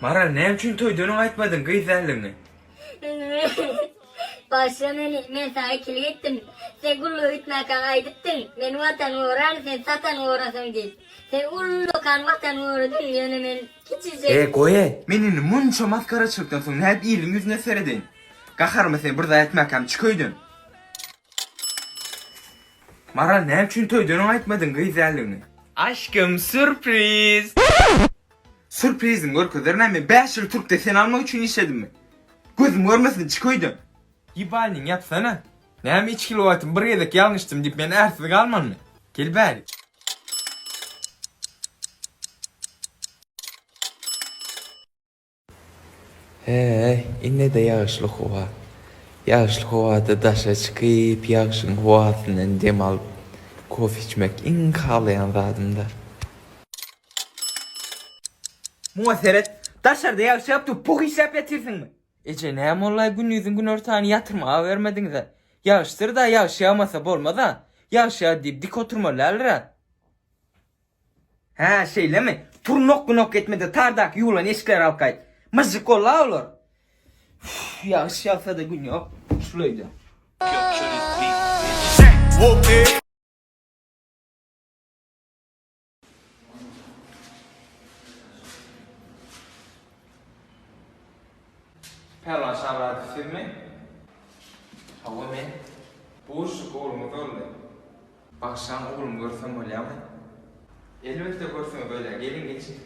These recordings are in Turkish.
Maral ne üçün toyduğunu aytmadın kıyzarlığını? Başlameni men sana ikili gittim. Sen gullu ütmaka aydıttın. Men vatan uğrar sen satan uğrasın deyip. Sen ullu kan vatan uğradın yani men küçücük. E koye, menini munça maskara çıktıktan sonra hep iyiliğin yüzüne seredin. Kakar mı sen burada etmekam çıkıydın? Maral ne üçün toyduğunu aytmadın kıyzarlığını? Aşkım sürpriz. Sürprizin korkularına mı 5 yıl Türk desen almak için işledim mi? Gözüm görmesin çıkıydın. Yibalin yapsana. Ne hem 2 kilovatın bir yedek yanlıştım deyip beni ersiz kalman mı? Gel bari. He, inne de yağışlı hava. Yağışlı havada daşa çıkıp yağışın havasından dem alıp kof içmek in kalayan zadımda. Muhaseret, dışarıda yağış yaptı, puk işlep yatırsın mı? Ece ne hem olay gün yüzün gün ortağını yatırma vermediniz ha. Yağıştır da yağış yağmasa olmaz ha. Yağış yağ deyip dik oturma lalra. Ha şeyle mi? Tur nok nok etmedi tardak yuğulan eşkler alkayt. Mızık ola olur. Yağış yağsa da gün yok. Şulaydı. Perla şavradı filmi. Hava men. Bu ışık oğlumu böyle. Bakşam oğlum görsem öyle ama. Elbette görsem böyle. Gelin geçin.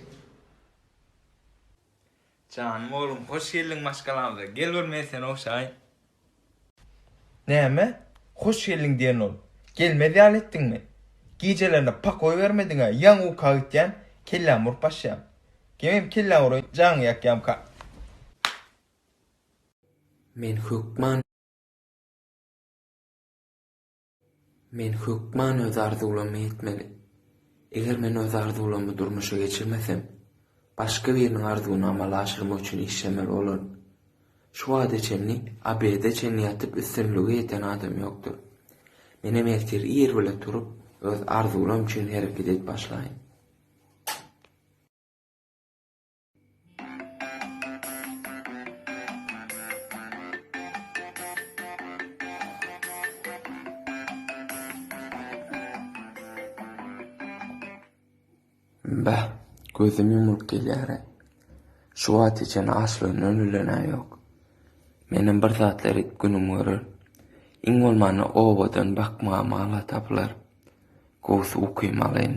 Canım oğlum hoş geldin maşkalamda. Gel görmeye sen okşayın. Ne mi? Hoş geldin diyen ol. Gelme ettin mi? Gecelerinde pak oy vermedin ha. Yan u kağıtyan kellam vur paşam. Gemim kellam vur can yak yam ka. Men hukman öz arzulamı etmeli. Eğer men öz arzulamı durmuşa geçirmesem, başka birinin arzunu amala aşırma için işlemeli olur. Şu adeçenli, abedeçenli yatıp üstünlüğü yeten adam yoktur. Menem ertir yer bile turup, öz arzulam için hareket et başlayın. Bah, gözüm yumruk gelýär. Şu wat için aslyn ölülene yok. Menin bir zatlar günüm görür. İň bolmany obadan bakma mala taplar. Gows ukuymaly